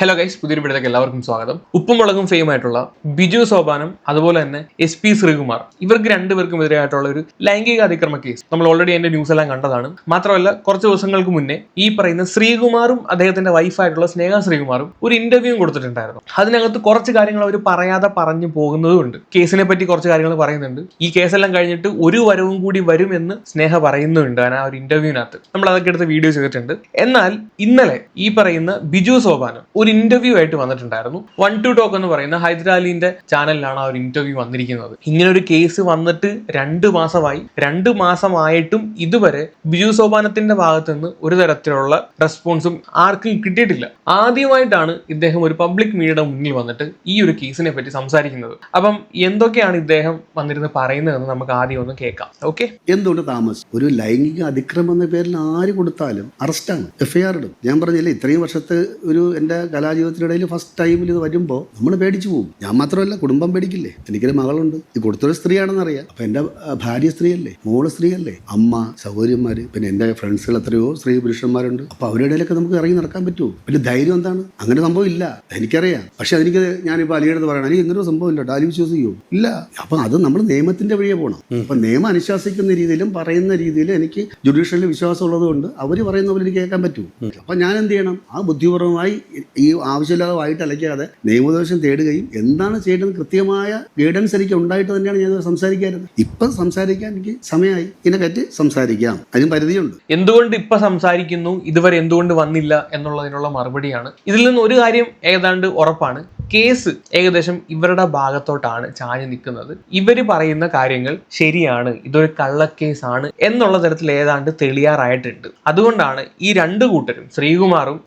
Hello guys പുതിയൊരു വീഡിയോയിലേക്ക് എല്ലാവർക്കും സ്വാഗതം. ഉപ്പും മുളകും ഫെയിം ആയിട്ടുള്ള ബിജു സോപാനം അതുപോലെ തന്നെ എസ് പി ശ്രീകുമാർ. ഇവർക്ക് രണ്ടുപേർക്കും എതിരായിട്ടുള്ള ഒരു ലൈംഗിക അതിക്രമ കേസ് നമ്മൾ ഓൾറെഡി അതിന്റെ ന്യൂസ് എല്ലാം കണ്ടതാണ്. മാത്രമല്ല കുറച്ച് ദിവസങ്ങൾക്ക് മുന്നേ ഈ പറയുന്ന ശ്രീകുമാറും അദ്ദേഹത്തിന്റെ വൈഫായിട്ടുള്ള സ്നേഹ ശ്രീകുമാറും ഒരു ഇന്റർവ്യൂ കൊടുത്തിട്ടുണ്ടായിരുന്നു. അതിനകത്ത് കുറച്ച് കാര്യങ്ങൾ അവർ പറയാതെ പറഞ്ഞു പോകുന്നതുമുണ്ട്. കേസിനെ പറ്റി കുറച്ച് കാര്യങ്ങൾ പറയുന്നുണ്ട്. ഈ കേസെല്ലാം കഴിഞ്ഞിട്ട് ഒരു വരവും കൂടി വരുമെന്ന് സ്നേഹ പറയുന്നുണ്ട് ആ ഒരു ഇന്റർവ്യൂവിനകത്ത് നമ്മൾ അതൊക്കെ എടുത്ത് വീഡിയോ ചെയ്തിട്ടുണ്ട്. എന്നാൽ ഇന്നലെ ഈ പറയുന്ന ബിജു സോപാനം ഒരു ഇന്റർവ്യൂ ആയിട്ട് വന്നിട്ടുണ്ടായിരുന്നു. വൺ ടു ടോക്ക് എന്ന് പറയുന്ന ഹൈദരാലിന്റെ ചാനലിലാണ് ആ ഒരു ഇന്റർവ്യൂ വന്നിരിക്കുന്നത്. ഇങ്ങനെ ഒരു കേസ് വന്നിട്ട് രണ്ട് മാസമായി. രണ്ട് മാസമായിട്ടും ഇതുവരെ ബിജു സോപാനത്തിന്റെ ഭാഗത്ത് നിന്ന് ഒരു തരത്തിലുള്ള റെസ്പോൺസും ആർക്കും കിട്ടിയിട്ടില്ല. ആദ്യമായിട്ടാണ് ഇദ്ദേഹം ഒരു പബ്ലിക് മീഡിയയുടെ മുന്നിൽ വന്നിട്ട് ഈ ഒരു കേസിനെ പറ്റി സംസാരിക്കുന്നത്. അപ്പം എന്തൊക്കെയാണ് ഇദ്ദേഹം വന്നിരുന്ന് പറയുന്നതെന്ന് നമുക്ക് ആദ്യം ഒന്ന് കേൾക്കാം. ഓക്കെ എന്തുകൊണ്ട് താമസം ഒരു ലൈംഗിക അതിക്രമം എന്ന പേരിൽ ആര് കൊടുത്താലും അറസ്റ്റാണ് എഫ്ഐആർ ഇടും. ഞാൻ പറഞ്ഞില്ലേ ഇത്രയും വർഷത്തെ ഒരു എന്റെ കലാജീവിതത്തിനിടയിൽ ഫസ്റ്റ് ടൈമിൽ ഇത് വരുമ്പോൾ നമ്മൾ പേടിച്ചു പോകും. ഞാൻ മാത്രമല്ല കുടുംബം പേടിക്കില്ലേ? എനിക്കൊരു മകളുണ്ട്. ഈ കൊടുത്തൊരു സ്ത്രീയാണെന്ന് അറിയാം. അപ്പം എന്റെ ഭാര്യ സ്ത്രീയല്ലേ? മോൾ സ്ത്രീയല്ലേ? അമ്മ സഹോദരിമാര് പിന്നെ എന്റെ ഫ്രണ്ട്സുകൾ എത്രയോ സ്ത്രീ പുരുഷന്മാരുണ്ട്. അപ്പോൾ അവരുടെ ഇടയിലൊക്കെ നമുക്ക് ഇറങ്ങി നടക്കാൻ പറ്റുമോ പിന്നെ ധൈര്യം എന്താണ്? അങ്ങനെ സംഭവം ഇല്ല. എനിക്കറിയാം. പക്ഷെ എനിക്ക് ഞാനിപ്പോൾ അലിയുടെ പറയണം. എനിക്ക് ഇങ്ങനൊരു സംഭവം ഇല്ല. ഡാലി വിശ്വസിക്കൂ ഇല്ല. അപ്പം അത് നമ്മൾ നിയമത്തിന്റെ വഴിയെ പോകണം അപ്പം നിയമം അനുശാസിക്കുന്ന രീതിയിലും പറയുന്ന രീതിയിലും എനിക്ക് ജുഡീഷ്യലിൽ വിശ്വാസം ഉള്ളതുകൊണ്ട് അവർ പറയുന്ന പോലെ എനിക്ക് കേൾക്കാൻ പറ്റൂ. അപ്പം ഞാൻ എന്ത് ചെയ്യണം? ആ ബുദ്ധിപൂർവമായി ഈ ആവശ്യമില്ലാതെ വായിട്ട് അലയ്ക്കാതെ നിയമോപദേശം തേടുകയും എന്താണ് ചെയ്യേണ്ടത് കൃത്യമായ ഗൈഡൻസ് എനിക്ക് ഉണ്ടായിട്ട് തന്നെയാണ് ഞാൻ സംസാരിക്കാറ് ഇപ്പൊ ഇപ്പം സംസാരിക്കാൻ എനിക്ക് സമയമായി. ഇതിനെപ്പറ്റി സംസാരിക്കാം. അതിന് പരിധിയുണ്ട്. എന്തുകൊണ്ട് ഇപ്പൊ സംസാരിക്കുന്നു? ഇതുവരെ എന്തുകൊണ്ട് വന്നില്ല? എന്നുള്ളതിനുള്ള മറുപടിയാണ്. ഇതിൽ നിന്ന് ഒരു കാര്യം ഏതാണ്ട് ഉറപ്പാണ്. കേസ് ഏകദേശം ഇവരുടെ ഭാഗത്തോട്ടാണ് ചാഞ്ഞു നിൽക്കുന്നത്. ഇവർ പറയുന്ന കാര്യങ്ങൾ ശരിയാണ് ഇതൊരു കള്ളക്കേസാണ് എന്നുള്ള തരത്തിൽ ഏതാണ്ട് തെളിയാറായിട്ടുണ്ട്. അതുകൊണ്ടാണ് ഈ രണ്ട് കൂട്ടരും ശ്രീകുമാറും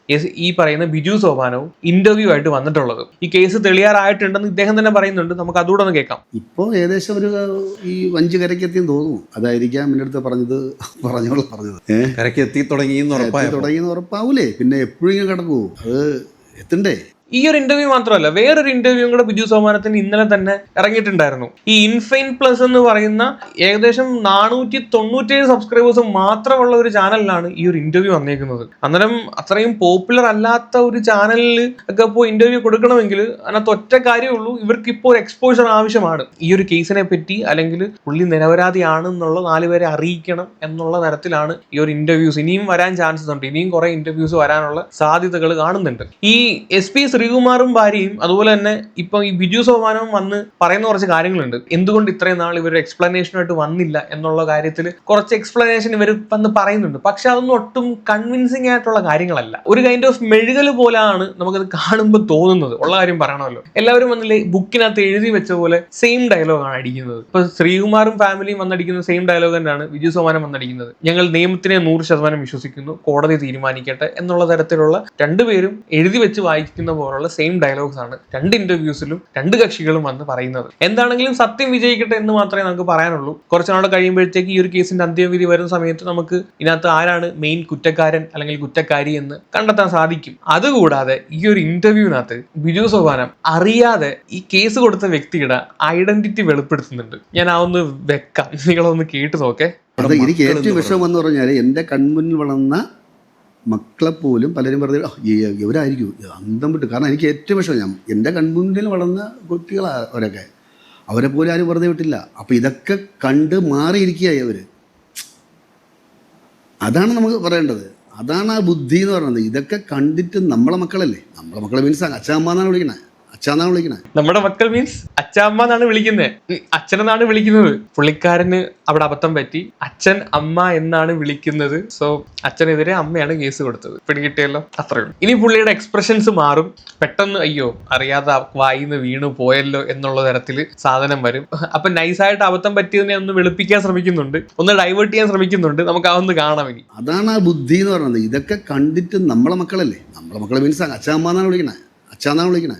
ഈ പറയുന്ന ബിജു സോപാനവും ഇന്റർവ്യൂ ആയിട്ട് വന്നിട്ടുള്ളത്. ഈ കേസ് തെളിയാറായിട്ടുണ്ടെന്ന് ഇദ്ദേഹം തന്നെ പറയുന്നുണ്ട്. നമുക്ക് അതുകൂടെ ഒന്ന് കേൾക്കാം. ഇപ്പോൾ ഏകദേശം ഒരു ഈ വഞ്ചി കരയ്ക്കെത്തിയെന്ന് തോന്നുന്നു. അതായിരിക്കാം എന്റെ അടുത്ത് പറഞ്ഞത് പറഞ്ഞോളൂ പറഞ്ഞത്. കരയ്ക്കെത്തി തുടങ്ങി തുടങ്ങി ഉറപ്പാവൂലേ? പിന്നെ എപ്പോഴും കിടക്കൂ കിടക്കുമോ അത് എത്തണ്ടേ? ഈ ഒരു ഇന്റർവ്യൂ മാത്രമല്ല വേറൊരു ഇന്റർവ്യൂ കൂടെ ബിജു സോമാനത്തിന് ഇന്നലെ തന്നെ ഇറങ്ങിയിട്ടുണ്ടായിരുന്നു. ഈ ഇൻഫൈൻ പ്ലസ് എന്ന് പറയുന്ന ഏകദേശം നാനൂറ്റി തൊണ്ണൂറ്റേഴ് സബ്സ്ക്രൈബേഴ്സ് മാത്രമുള്ള ഒരു ചാനലിലാണ് ഈ ഒരു ഇന്റർവ്യൂ വന്നേക്കുന്നത്. അന്നേരം അത്രയും പോപ്പുലർ അല്ലാത്ത ഒരു ചാനലിൽ ഒക്കെ പോയി ഇന്റർവ്യൂ കൊടുക്കണമെങ്കിൽ അതിനകത്ത് ഒറ്റ കാര്യമുള്ളൂ ഇവർക്ക് ഇപ്പോൾ ഒരു എക്സ്പോഷർ ആവശ്യമാണ്. ഈ ഒരു കേസിനെ പറ്റി അല്ലെങ്കിൽ പുള്ളി നിരപരാധിയാണെന്നുള്ള നാലുപേരെ അറിയിക്കണം എന്നുള്ള തരത്തിലാണ് ഈ ഒരു ഇന്റർവ്യൂസ് ഇനിയും വരാൻ ചാൻസസ് ഉണ്ട്. ഇനിയും കുറെ ഇന്റർവ്യൂസ് വരാനുള്ള സാധ്യതകൾ കാണുന്നുണ്ട്. ഈ എസ് പി ശ്രീകുമാറും ഭാര്യയും അതുപോലെ തന്നെ ഇപ്പൊ ഈ ബിജു സോമാനവും വന്ന് പറയുന്ന കുറച്ച് കാര്യങ്ങളുണ്ട്. എന്തുകൊണ്ട് ഇത്രയും നാൾ ഇവർ എക്സ്പ്ലനേഷനായിട്ട് വന്നില്ല എന്നുള്ള കാര്യത്തിൽ കുറച്ച് എക്സ്പ്ലനേഷൻ ഇവർ വന്ന് പറയുന്നുണ്ട്. പക്ഷെ അതൊന്നും ഒട്ടും കൺവിൻസിങ് ആയിട്ടുള്ള കാര്യങ്ങളല്ല. ഒരു കൈൻഡ് ഓഫ് മെഴുകൽ പോലെയാണ് നമുക്കത് കാണുമ്പോൾ തോന്നുന്നത്. ഉള്ള കാര്യം പറയണമല്ലോ. എല്ലാവരും വന്നില്ലേ ബുക്കിനകത്ത് എഴുതി വെച്ച പോലെ സെയിം ഡയലോഗാണ് അടിക്കുന്നത്. ഇപ്പൊ ശ്രീകുമാറും ഫാമിലിയും വന്നടിക്കുന്ന സെയിം ഡയലോഗ് തന്നെയാണ് വിജു സോമാനം വന്നടിക്കുന്നത്. ഞങ്ങൾ നിയമത്തിനെ നൂറ് ശതമാനം വിശ്വസിക്കുന്നു കോടതി തീരുമാനിക്കട്ടെ എന്നുള്ള തരത്തിലുള്ള രണ്ടുപേരും എഴുതി വെച്ച് വായിക്കുന്ന പോലുള്ള സെയിം ഡയലോഗ്സ് ആണ് രണ്ട് ഇന്റർവ്യൂസിലും രണ്ട് കക്ഷികളും വന്ന് പറയുന്നത്. എന്താണെങ്കിലും സത്യം വിജയിക്കട്ടെ എന്ന് മാത്രമേ നമുക്ക് പറയാനുള്ളൂ. കുറച്ച് നാൾ കഴിയുമ്പോഴത്തേക്ക് ഈ ഒരു കേസിന്റെ അന്ത്യവിധി വരുന്ന സമയത്ത് നമുക്ക് ഇതിനകത്ത് ആരാണ് മെയിൻ കുറ്റക്കാരൻ അല്ലെങ്കിൽ കുറ്റക്കാരി എന്ന് കണ്ടെത്താൻ സാധിക്കും. അതുകൂടാതെ ഈ ഒരു ഇന്റർവ്യൂവിനകത്ത് ബിജു സോപാനം അറിയാതെ ഈ കേസ് കൊടുത്ത വ്യക്തിയുടെ ഐഡന്റിറ്റി വെളിപ്പെടുത്തുന്നുണ്ട്. ഞാൻ ആ ഒന്ന് വെക്കാം. നിങ്ങളൊന്ന് കേട്ട് നോക്കേ. എനിക്ക് ഏറ്റവും വിഷമം എന്ന് പറഞ്ഞാൽ എന്റെ കൺമുന്നിൽ വളർന്ന മക്കളെ പോലും പലരും പറഞ്ഞു "ആ, ഈ- ഇവരായിരിക്കും അന്തം വിട്ട്. കാരണം എനിക്ക് ഏറ്റവും വിഷമം ഞാൻ എന്റെ കൺമുന്നിൽ വളർന്ന കുട്ടികളാണ് അവരൊക്കെ. അവരെ പോലും ആരും വെറുതെ വിട്ടില്ല. അപ്പം ഇതൊക്കെ കണ്ട് മാറിയിരിക്കുകയായി അവർ അതാണ് നമുക്ക് പറയേണ്ടത്. അതാണ് ആ ബുദ്ധി എന്ന് പറയുന്നത്. ഇതൊക്കെ കണ്ടിട്ട് നമ്മളെ മക്കളല്ലേ? നമ്മളെ മക്കളെ മീൻസ് അച്ഛനമ്മ എന്നാണ് വിളിക്കണേ. അച്ഛാന്നാണ് വിളിക്കണേ? നമ്മുടെ മക്കൾ മീൻസ് അച്ഛാമ്മ എന്നാണ് വിളിക്കുന്നത് അച്ഛനെന്നാണ് വിളിക്കുന്നത്. പുള്ളിക്കാരന് അവിടെ അബദ്ധം പറ്റി. അച്ഛൻ അമ്മ എന്നാണ് വിളിക്കുന്നത്. സോ അച്ഛനെതിരെ അമ്മയാണ് കേസ് കൊടുത്തത്. പിടികിട്ടിയല്ലോ? അത്രയുള്ളൂ ഇനി പുള്ളിയുടെ എക്സ്പ്രഷൻസ് മാറും. പെട്ടെന്ന് അയ്യോ അറിയാതെ വായിന്ന് വീണു പോയല്ലോ എന്നുള്ള തരത്തിൽ സാധനം വരും. അപ്പൊ നൈസായിട്ട് അബദ്ധം പറ്റിയതിനെ ഒന്ന് വെളുപ്പിക്കാൻ ശ്രമിക്കുന്നുണ്ട്. ഒന്ന് ഡൈവേർട്ട് ചെയ്യാൻ ശ്രമിക്കുന്നുണ്ട്. നമുക്ക് അതൊന്ന് കാണാം ഇനി. അതാണ് ആ ബുദ്ധി എന്ന് പറയുന്നത്. ഇതൊക്കെ കണ്ടിട്ട് നമ്മളെ മക്കളല്ലേ? നമ്മളെ മക്കളെ മീൻസ് അച്ഛാമ്മ എന്നാണ് വിളിക്കണേ? അച്ഛനാണ് വിളിക്കണേ?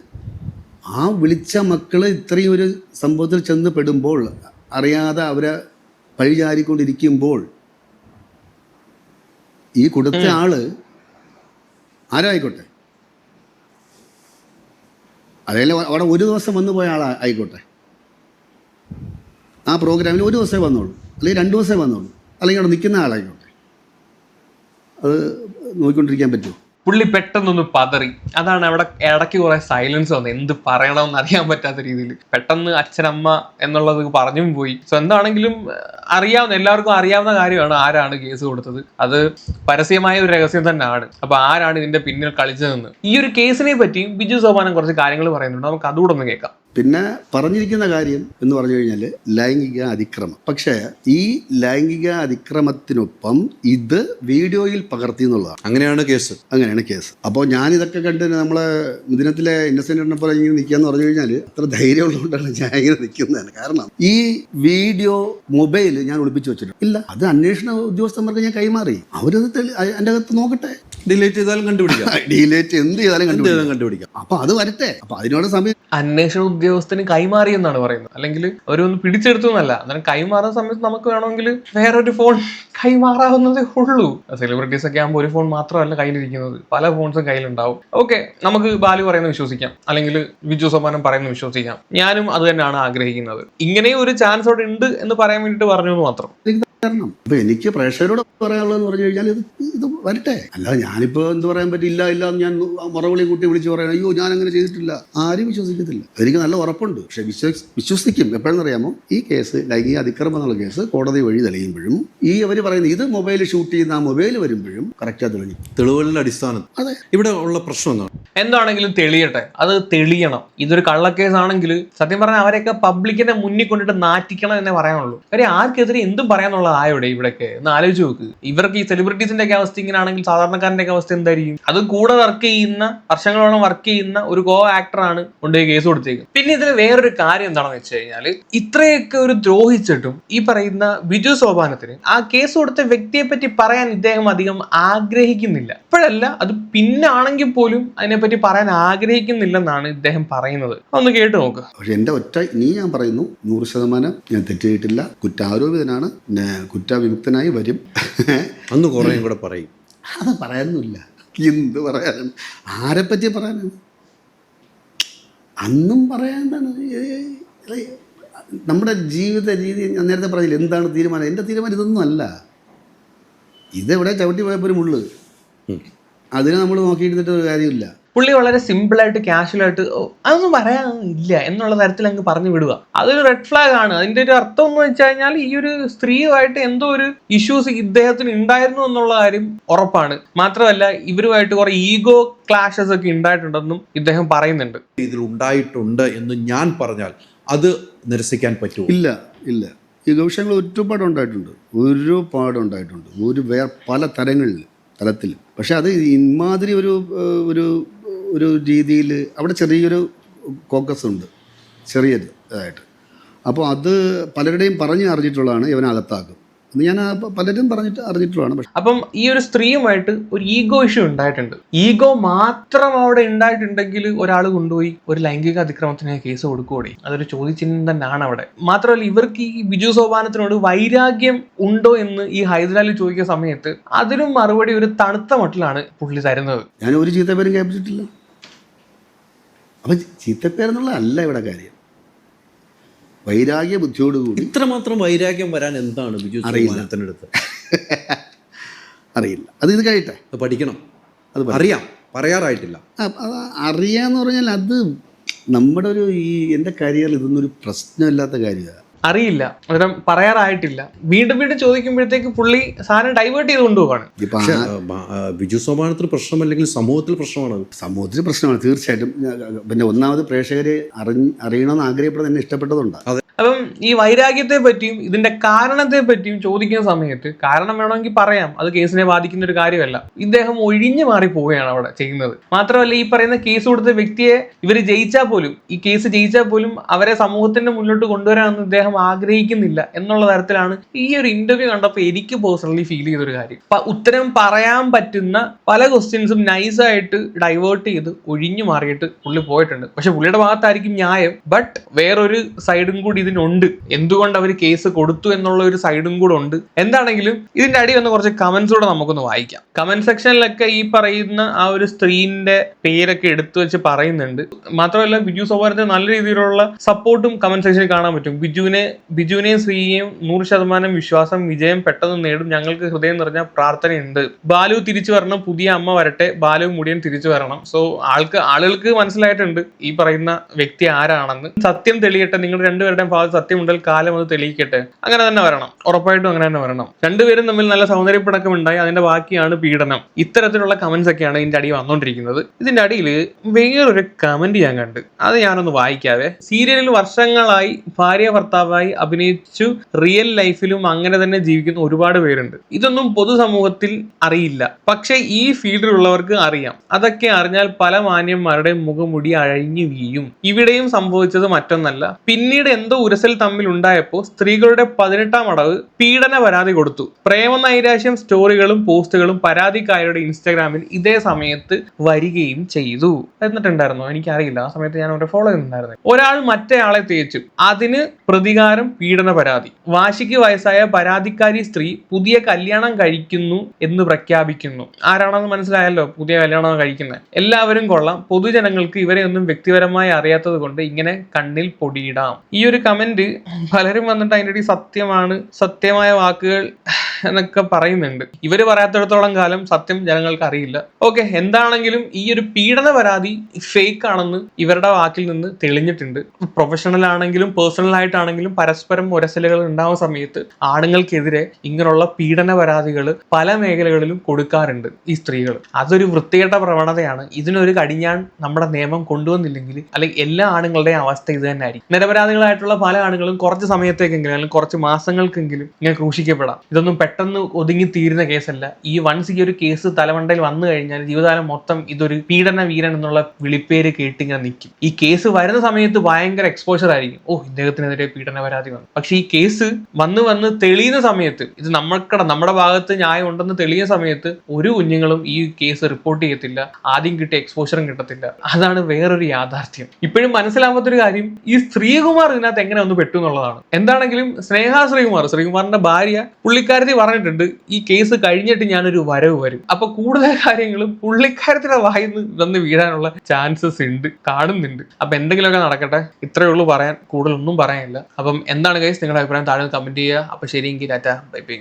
ആ വിളിച്ച മക്കൾ ഇത്രയും ഒരു സംഭവത്തിൽ ചെന്ന് പെടുമ്പോൾ അറിയാതെ അവരെ പഴിചാരിക്കൊണ്ടിരിക്കുമ്പോൾ ഈ കൊടുത്ത ആൾ ആരായിക്കോട്ടെ? അതല്ല അവിടെ ഒരു ദിവസം വന്നു പോയ ആളായിക്കോട്ടെ ആയിക്കോട്ടെ. ആ പ്രോഗ്രാമിൽ ഒരു ദിവസമേ വന്നോളൂ. അല്ലെങ്കിൽ രണ്ട് ദിവസമേ വന്നോളൂ. അല്ലെങ്കിൽ അവിടെ നിൽക്കുന്ന ആളായിക്കോട്ടെ. അത് നോക്കിക്കൊണ്ടിരിക്കാൻ പറ്റുമോ? പുള്ളി പെട്ടെന്നൊന്ന് പതറി. അതാണ് അവിടെ ഇടയ്ക്ക് കുറെ സൈലൻസ് വന്നത് എന്ത് പറയണമെന്ന് അറിയാൻ പറ്റാത്ത രീതിയിൽ. പെട്ടെന്ന് അച്ഛനമ്മ എന്നുള്ളത് പറഞ്ഞും പോയി. സോ എന്താണെങ്കിലും അറിയാവുന്ന എല്ലാവർക്കും അറിയാവുന്ന കാര്യമാണ് ആരാണ് കേസ് കൊടുത്തത്. അത് പരസ്യമായ ഒരു രഹസ്യം തന്നെയാണ്. അപ്പൊ ആരാണ് ഇതിന്റെ പിന്നിൽ കളിച്ചതെന്ന്. ഈ ഒരു കേസിനെ പറ്റി ബിജു സോപാനം കുറച്ച് കാര്യങ്ങൾ പറയുന്നുണ്ട്. നമുക്ക് അതുകൂടെ ഒന്ന് കേൾക്കാം. പിന്നെ പറഞ്ഞിരിക്കുന്ന കാര്യം എന്ന് പറഞ്ഞു കഴിഞ്ഞാൽ ലൈംഗിക അതിക്രമം. പക്ഷേ ഈ ലൈംഗിക അതിക്രമത്തിനൊപ്പം ഇത് വീഡിയോയിൽ പകർത്തി എന്നുള്ളതാണ്. അങ്ങനെയാണ് കേസ്. അങ്ങനെയാണ് കേസ്. അപ്പോൾ ഞാൻ ഇതൊക്കെ കണ്ട് നമ്മളെ ദിനത്തിലെ ഇന്നസെന്റിനെ പോലെ ഇങ്ങനെ നിൽക്കുക എന്ന് പറഞ്ഞു കഴിഞ്ഞാൽ അത്ര ധൈര്യമുള്ളതുകൊണ്ടാണ് ഞാൻ ഇങ്ങനെ നിൽക്കുന്നതാണ്. കാരണം ഈ വീഡിയോ മൊബൈൽ ഞാൻ ഒളിപ്പിച്ചു വെച്ചിട്ടുണ്ട്. ഇല്ല അത് അന്വേഷണ ഉദ്യോഗസ്ഥന്മാർക്ക് ഞാൻ കൈമാറി. അവരത് എന്റെ അകത്ത് നോക്കട്ടെ. ഡിലേറ്റ് ചെയ്താലും കണ്ടുപിടിക്കാം. ഡിലേറ്റ് എന്ത് ചെയ്താലും കണ്ടുപിടിക്കാം. അപ്പൊ അത് വരട്ടെ. അപ്പൊ അതിനോട് സമയം അന്വേഷണ ഉദ്യോഗസ്ഥന് കൈമാറി എന്നാണ് പറയുന്നത്. അല്ലെങ്കിൽ അവരൊന്ന് പിടിച്ചെടുത്തു എന്നല്ല. അന്നേരം കൈമാറുന്ന സമയത്ത് നമുക്ക് വേണമെങ്കിൽ വേറൊരു ഫോൺ കൈമാറാവുന്നതേ ഉള്ളൂ. സെലിബ്രിറ്റീസ് ഒക്കെ ആകുമ്പോൾ ഒരു ഫോൺ മാത്രമല്ല കയ്യിലിരിക്കുന്നത്. പല ഫോൺസും കയ്യിലുണ്ടാവും. ഓക്കെ നമുക്ക് ബാലു പറയുന്നത് വിശ്വസിക്കാം. അല്ലെങ്കിൽ വിജു സമ്മാനം പറയുന്നത് വിശ്വസിക്കാം. ഞാനും അത് തന്നെയാണ് ആഗ്രഹിക്കുന്നത്. ഇങ്ങനെ ഒരു ചാൻസ് അവിടെ ഉണ്ട് എന്ന് പറയാൻ വേണ്ടിയിട്ട് പറഞ്ഞു എന്ന് മാത്രം. കാരണം അപ്പൊ എനിക്ക് പ്രേക്ഷകരോട് പറയാനുള്ളതെന്ന് പറഞ്ഞു കഴിഞ്ഞാൽ ഇത് ഇത് വരട്ടെ. അല്ലാതെ ഞാനിപ്പോ എന്ത് പറയാൻ പറ്റില്ല ഇല്ല എന്ന് ഞാൻ മറവിളി കൂട്ടി വിളിച്ച് പറയണം അയ്യോ ഞാൻ അങ്ങനെ ചെയ്തിട്ടില്ല. ആരും വിശ്വസിക്കത്തില്ല. എനിക്ക് നല്ല ഉറപ്പുണ്ട്. പക്ഷെ വിശ്വസ് വിശ്വസിക്കും. എപ്പോഴെന്നറിയാമോ? ഈ കേസ് ലൈംഗിക അതിക്രമം എന്നുള്ള കേസ് കോടതി വഴി തെളിയുമ്പോഴും ഈ അവർ പറയുന്നത് ഇത് മൊബൈൽ ഷൂട്ട് ചെയ്യുന്ന ആ മൊബൈൽ വരുമ്പോഴും കറക്റ്റാ തെളിഞ്ഞു. തെളിവുകളുടെ അടിസ്ഥാനം അതെ. ഇവിടെ ഉള്ള പ്രശ്നം എന്താണ്? എന്താണെങ്കിലും തെളിയട്ടെ. അത് തെളിയണം. ഇതൊരു കള്ളക്കേസാണെങ്കിൽ സത്യം പറഞ്ഞാൽ അവരെയൊക്കെ പബ്ലിക്കിനെ മുന്നിൽ കൊണ്ടിട്ട് നാറ്റിക്കണം എന്നേ പറയാനുള്ളൂ. കാര്യം ആർക്കെതിരെ എന്തും പറയാനുള്ള ആയോടെ ഇവിടെയൊക്കെ ഒന്ന് ആലോചിച്ച് നോക്ക്. ഇവർക്ക് ഈ സെലിബ്രിറ്റീസിന്റെ ഒക്കെ അവസ്ഥ ഇങ്ങനെ ആണെങ്കിൽ സാധാരണക്കാരന്റെ ഒക്കെ അവസ്ഥ എന്തായിരിക്കും? അത് കൂടെ വർക്ക് ചെയ്യുന്ന വർഷങ്ങളോളം വർക്ക് ചെയ്യുന്ന ഒരു കോ ആക്ടറാണ് കൊണ്ടുപോയി കേസ് കൊടുത്തേക്കുന്നത്. പിന്നെ ഇതിൽ വേറൊരു കാര്യം എന്താണെന്ന് വെച്ച് കഴിഞ്ഞാൽ ഇത്രയൊക്കെ ഒരു ദ്രോഹിച്ചിട്ടും ഈ പറയുന്ന ബിജു സോപാനത്തിന് ആ കേസ് കൊടുത്ത വ്യക്തിയെ പറ്റി പറയാൻ ഇദ്ദേഹം അധികം ആഗ്രഹിക്കുന്നില്ല. ഇപ്പോഴല്ല അത് പിന്നാണെങ്കിൽ പോലും അതിനെപ്പറ്റി പറയാൻ ആഗ്രഹിക്കുന്നില്ലെന്നാണ് ഇദ്ദേഹം പറയുന്നത്. ഒന്ന് കേട്ട് നോക്കുക പക്ഷെ എന്റെ ഒറ്റ നീ ഞാൻ പറയുന്നു നൂറ് ശതമാനം ഞാൻ തെറ്റിയിട്ടില്ല. കുറ്റാരോപിതനാണ്. കുറ്റവിമുക്തനായി വരും. അന്ന് കുറേ കൂടെ പറയും. അത് പറയാനൊന്നുമില്ല. എന്ത് പറയാനാണ് ആരെപ്പറ്റി പറയാനാണ് അന്നും പറയാനാണ്. നമ്മുടെ ജീവിത രീതി ഞാൻ നേരത്തെ പറഞ്ഞില്ല എന്താണ് തീരുമാനം? എന്റെ തീരുമാനം ഇതൊന്നും അല്ല. ഇതെവിടെ ചവിട്ടി പോയപ്പോൾ ഒരു മുള്ള് അതിനെ നമ്മൾ നോക്കിയിരുന്നിട്ട് ഒരു കാര്യമില്ല പുള്ളി വളരെ സിമ്പിളായിട്ട് ആയിട്ട് കാഷ്വൽ അതൊന്നും പറയാൻ ഇല്ല എന്നുള്ള തരത്തിൽ അങ്ങ് പറഞ്ഞു വിടുക. അതൊരു റെഡ് ഫ്ലാഗ് ആണ്. അതിന്റെ ഒരു അർത്ഥം എന്ന് വെച്ച് കഴിഞ്ഞാൽ ഈ ഒരു സ്ത്രീയുമായിട്ട് എന്തോ ഒരു ഇഷ്യൂസ് ഇദ്ദേഹത്തിന് ഉണ്ടായിരുന്നു എന്നുള്ള കാര്യം ഉറപ്പാണ്. മാത്രമല്ല ഇവരുമായിട്ട് കുറെ ഈഗോ ക്ലാഷസ് ഒക്കെ ഉണ്ടായിട്ടുണ്ടെന്നും ഇദ്ദേഹം പറയുന്നുണ്ട്. ഇതിൽ ഉണ്ടായിട്ടുണ്ട് എന്ന് ഞാൻ പറഞ്ഞാൽ അത് നിരസിക്കാൻ പറ്റും ഇല്ല ഇല്ല. ഈ ഗവേഷണങ്ങൾ ഒരുപാട് ഉണ്ടായിട്ടുണ്ട്. ഒരുപാട് ഉണ്ടായിട്ടുണ്ട്. ഒരു വേറെ പല തരങ്ങളിൽ തലത്തിൽ. പക്ഷെ അത് ഇമാതിരി ഒരു ഒരു ഒരു രീതിയിൽ അവിടെ ചെറിയൊരു കോക്കസ് ഉണ്ട്. ചെറിയത് ഇതായിട്ട് അപ്പോൾ അത് പലരുടെയും പറഞ്ഞ് അറിഞ്ഞിട്ടുള്ളതാണ് ഇവനകത്താക്കും എന്ന് ഞാൻ പലരും പറഞ്ഞിട്ട് അറിഞ്ഞിട്ടുള്ളതാണ്. പക്ഷെ അപ്പം ഈ ഒരു സ്ത്രീയുമായിട്ട് ഒരു ഈഗോ ഇഷ്യൂ ഉണ്ടായിട്ടുണ്ട്. ഈഗോ മാത്രം അവിടെ ഉണ്ടായിട്ടുണ്ടെങ്കിൽ ഒരാൾ കൊണ്ടുപോയി ഒരു ലൈംഗിക അതിക്രമത്തിന് കേസ് കൊടുക്കുകയും അതൊരു ചോദ്യചിഹ്നം തന്നെയാണ് അവിടെ. മാത്രമല്ല ഇവർക്ക് ഈ ബിജു സോപാനത്തിനോട് വൈരാഗ്യം ഉണ്ടോ എന്ന് ഈ ഹൈദരാലി ചോദിക്കുന്ന സമയത്ത് അതിനും മറുപടി ഒരു തണുത്ത മട്ടിലാണ് പുള്ളി തരുന്നത്. ഞാൻ ഒരു ചീത്ത പേരും കേൾപ്പിച്ചിട്ടില്ല. അപ്പം ചീത്തപ്പേരെന്നുള്ള അല്ല ഇവിടെ കാര്യം. വൈരാഗ്യ ബുദ്ധിയോടുകൂടി ഇത്രമാത്രം വൈരാഗ്യം വരാൻ എന്താണ് ബിജു അറിയില്ല. അറിയില്ല. അത് ഇത് കഴിയട്ടെ? അത് പഠിക്കണം. അത് അറിയാം. പറയാറായിട്ടില്ല. അറിയാന്ന് പറഞ്ഞാൽ അത് നമ്മുടെ ഒരു ഈ എന്റെ കരിയറിൽ ഇതൊന്നും ഒരു പ്രശ്നമില്ലാത്ത കാര്യമാണ്. അറിയില്ല. അന്നേരം പറയാറായിട്ടില്ല. വീണ്ടും വീണ്ടും ചോദിക്കുമ്പോഴത്തേക്ക് പുള്ളി സാധനം ഡൈവേർട്ട് ചെയ്ത് കൊണ്ടുപോവാണ്. ബിജു സോമാനത്തിന് പ്രശ്നമല്ലെങ്കിൽ സമൂഹത്തിൽ പ്രശ്നമാണ്. സമൂഹത്തിൽ പ്രശ്നമാണ് തീർച്ചയായിട്ടും. പിന്നെ ഒന്നാമത് പ്രേക്ഷകരെ അറിഞ്ഞ് അറിയണമെന്ന് ആഗ്രഹപ്പെടുന്ന എന്നെ ഇഷ്ടപ്പെട്ടതുണ്ട് അപ്പം ഈ വൈരാഗ്യത്തെ പറ്റിയും ഇതിന്റെ കാരണത്തെ പറ്റിയും ചോദിക്കുന്ന സമയത്ത് കാരണം വേണമെങ്കിൽ പറയാം. അത് കേസിനെ ബാധിക്കുന്ന ഒരു കാര്യമല്ല. ഇദ്ദേഹം ഒഴിഞ്ഞു മാറി പോവുകയാണ് അവിടെ ചെയ്യുന്നത്. മാത്രമല്ല ഈ പറയുന്ന കേസ് കൊടുത്ത വ്യക്തിയെ ഇവർ ജയിച്ചാൽ പോലും ഈ കേസ് ജയിച്ചാൽ പോലും അവരെ സമൂഹത്തിന്റെ മുന്നോട്ട് കൊണ്ടുവരാമെന്ന് ഇദ്ദേഹം ആഗ്രഹിക്കുന്നില്ല എന്നുള്ള തരത്തിലാണ് ഈ ഒരു ഇന്റർവ്യൂ കണ്ടപ്പോൾ എനിക്ക് പേഴ്സണലി ഫീൽ ചെയ്തൊരു കാര്യം. ഉത്തരം പറയാൻ പറ്റുന്ന പല ക്വസ്റ്റ്യൻസും നൈസായിട്ട് ഡൈവേർട്ട് ചെയ്ത് ഒഴിഞ്ഞു മാറിയിട്ട് പുള്ളി പോയിട്ടുണ്ട്. പക്ഷെ പുള്ളിയുടെ ഭാഗത്തായിരിക്കും ന്യായം. ബട്ട് വേറൊരു സൈഡും കൂടി ഇതിനുണ്ട്. എന്തുകൊണ്ട് അവർ കേസ് കൊടുത്തു എന്നുള്ള ഒരു സൈഡും കൂടെ ഉണ്ട്. എന്താണെങ്കിലും ഇതിന്റെ അടി വന്ന് കുറച്ച് കമന്റ്സ് കൂടെ നമുക്കൊന്ന് വായിക്കാം. കമന്റ് സെക്ഷനിലൊക്കെ ഈ പറയുന്ന ആ ഒരു സ്ത്രീന്റെ പേരൊക്കെ എടുത്തു വെച്ച് പറയുന്നുണ്ട്. മാത്രമല്ല ബിജു സോമാനത്തിന് നല്ല രീതിയിലുള്ള സപ്പോർട്ടും കമന്റ് സെക്ഷനിൽ കാണാൻ പറ്റും. ബിജുവിനെ ബിജുവിനെയും ശ്രീയെയും നൂറ് ശതമാനം വിശ്വാസം വിജയം പെട്ടെന്ന് നേടും. ഞങ്ങൾക്ക് ഹൃദയം നിറഞ്ഞ പ്രാർത്ഥനയുണ്ട്. ബാലു തിരിച്ചു വരണം പുതിയ അമ്മ വരട്ടെ. ബാലു മുടിയൻ തിരിച്ചു വരണം. സോ ആൾക്ക് ആളുകൾക്ക് മനസ്സിലായിട്ടുണ്ട് ഈ പറയുന്ന വ്യക്തി ആരാണെന്ന്. സത്യം തെളിയട്ടെ. നിങ്ങൾ രണ്ടുപേരുടെയും ഭാഗത്ത് സത്യം ഉണ്ടെങ്കിൽ കാലം അത് തെളിയിക്കട്ടെ. അങ്ങനെ തന്നെ വരണം. ഉറപ്പായിട്ടും അങ്ങനെ തന്നെ വരണം. രണ്ടുപേരും തമ്മിൽ നല്ല സൗന്ദര്യപ്പിണക്കം ഉണ്ടായി അതിന്റെ ബാക്കിയാണ് പീഡനം. ഇത്തരത്തിലുള്ള കമന്റ്സ് ഒക്കെയാണ് ഇതിന്റെ അടി വന്നുകൊണ്ടിരിക്കുന്നത് ഇതിന്റെ അടിയിൽ വേറൊരു കമന്റ് ഞാൻ കണ്ട്. അത് ഞാനൊന്ന് വായിക്കാവേ. സീരിയലിൽ വർഷങ്ങളായി ഭാര്യ ഭർത്താവായി അഭിനയിച്ചു. റിയൽ ലൈഫിലും അങ്ങനെ തന്നെ ജീവിക്കുന്ന ഒരുപാട് പേരുണ്ട്. ഇതൊന്നും പൊതുസമൂഹത്തിൽ അറിയില്ല. പക്ഷേ ഈ ഫീൽഡിലുള്ളവർക്ക് അറിയാം. അതൊക്കെ അറിഞ്ഞാൽ പല മാന്യന്മാരുടെ മുഖമുടി അഴിഞ്ഞു വീയും. ഇവിടെയും സംഭവിച്ചത് മറ്റൊന്നല്ല. പിന്നീട് എന്തോ ഉരസൽ തമ്മിൽ ഉണ്ടായപ്പോൾ സ്ത്രീകളുടെ പതിനെട്ടാം അടവ് പീഡന പരാതി കൊടുത്തു. പ്രേമനൈരാശ്യം സ്റ്റോറികളും പോസ്റ്റുകളും പരാതിക്കാരുടെ ഇൻസ്റ്റാഗ്രാമിൽ ഇതേ സമയത്ത് വരികയും ചെയ്തു. എന്നിട്ടുണ്ടായിരുന്നോ? എനിക്കറിയില്ല. ആ സമയത്ത് ഞാൻ അവരെ ഫോളോ ചെയ്യുന്നുണ്ടായിരുന്നു ഒരാൾ മറ്റേ ആളെ തേച്ചു. അതിന് പ്രതികാരം പീഡന പരാതി. വാശിക്ക് വയസ്സായ പരാതിക്കാരി സ്ത്രീ പുതിയ കല്യാണം കഴിക്കുന്നു എന്ന് പ്രഖ്യാപിക്കുന്നു. ആരാണെന്ന് മനസ്സിലായല്ലോ പുതിയ കല്യാണം കഴിക്കുന്നത്. എല്ലാവരും കൊള്ളാം. പൊതുജനങ്ങൾക്ക് ഇവരെ ഒന്നും വ്യക്തിപരമായി അറിയാത്തത് കൊണ്ട് ഇങ്ങനെ കണ്ണിൽ പൊടിയിടാം. ഈ ഒരു കമന്റ് പലരും വന്നിട്ട് അതിന്റെ സത്യമാണ് സത്യമായ വാക്കുകൾ എന്നൊക്കെ പറയുന്നുണ്ട്. ഇവർ പറയാത്തിടത്തോളം കാലം സത്യം ജനങ്ങൾക്ക് അറിയില്ല. ഓക്കെ എന്താണെങ്കിലും ഈ ഒരു പീഡന പരാതി ഫേക്ക് ആണെന്ന് ഇവരുടെ വാക്കിൽ നിന്ന് തെളിഞ്ഞിട്ടുണ്ട്. പ്രൊഫഷണൽ ആണെങ്കിലും പേഴ്സണൽ ആയിട്ടാണെങ്കിലും പരസ്പരം ഉരസലുകൾ ഉണ്ടാവുന്ന സമയത്ത് ആണുങ്ങൾക്കെതിരെ ഇങ്ങനെയുള്ള പീഡന പരാതികൾ പല മേഖലകളിലും കൊടുക്കാറുണ്ട് ഈ സ്ത്രീകൾ അതൊരു വൃത്തികെട്ട പ്രവണതയാണ്. ഇതിനൊരു കടിഞ്ഞാൻ നമ്മുടെ നിയമം കൊണ്ടുവന്നില്ലെങ്കിൽ അല്ലെങ്കിൽ എല്ലാ ആണുങ്ങളുടെയും അവസ്ഥ ഇത് തന്നെ ആയിരിക്കും നിരപരാധികളായിട്ടുള്ള പല ആണുങ്ങളും കുറച്ച് സമയത്തേക്കെങ്കിലും അല്ലെങ്കിൽ കുറച്ച് മാസങ്ങൾക്കെങ്കിലും ഇങ്ങനെ ക്രൂശിക്കപ്പെടാം. ഇതൊന്നും പെട്ടെന്ന് ഒതുങ്ങി തീരുന്ന കേസല്ല. ഈ വൺസ് ഈ ഒരു കേസ് തലമണ്ടയിൽ വന്നു കഴിഞ്ഞാൽ ജീവിതകാലം മൊത്തം ഇതൊരു പീഡന വീരൻ എന്നുള്ള വിളിപ്പേര് കേട്ടിങ്ങനെ നിൽക്കും. ഈ കേസ് വരുന്ന സമയത്ത് ഭയങ്കര എക്സ്പോഷർ ആയിരിക്കും. ഓ ഇദ്ദേഹത്തിനെതിരെ പീഡന പരാതി വന്നു. പക്ഷേ ഈ കേസ് വന്ന് വന്ന് തെളിയുന്ന സമയത്ത് ഇത് നമ്മൾക്കട നമ്മുടെ ഭാഗത്ത് ന്യായം ഉണ്ടെന്ന് തെളിയുന്ന സമയത്ത് ഒരു കുഞ്ഞുങ്ങളും ഈ കേസ് റിപ്പോർട്ട് ചെയ്യത്തില്ല ആദ്യം കിട്ടിയ എക്സ്പോഷറും കിട്ടത്തില്ല. അതാണ് വേറൊരു യാഥാർത്ഥ്യം. ഇപ്പോഴും മനസ്സിലാവാത്തൊരു കാര്യം ഈ ശ്രീകുമാർ ഇതിനകത്ത് എങ്ങനെ ഒന്ന് പെട്ടു എന്നുള്ളതാണ്. എന്താണെങ്കിലും സ്നേഹ ശ്രീകുമാർ ശ്രീകുമാറിന്റെ ഭാര്യ പുള്ളിക്കാരത്തി പറഞ്ഞിട്ടുണ്ട് ഈ കേസ് കഴിഞ്ഞിട്ട് ഞാനൊരു വരവ് വരും. അപ്പൊ കൂടുതൽ കാര്യങ്ങളും പുള്ളിക്കാരത്തിന്റെ വായിന്ന് വന്ന് വീഴാനുള്ള ചാൻസസ് ഉണ്ട് കാണുന്നുണ്ട്. അപ്പൊ എന്തെങ്കിലുമൊക്കെ നടക്കട്ടെ. ഇത്രയേ ഉള്ളൂ പറയാൻ കൂടുതലൊന്നും പറയാനില്ല. അപ്പം എന്താണ് ഗൈസ് നിങ്ങളുടെ അഭിപ്രായം? താഴെ കമന്റ് ചെയ്യുക. അപ്പോൾ ശരിയെങ്കിൽ ടാറ്റ. Bye bye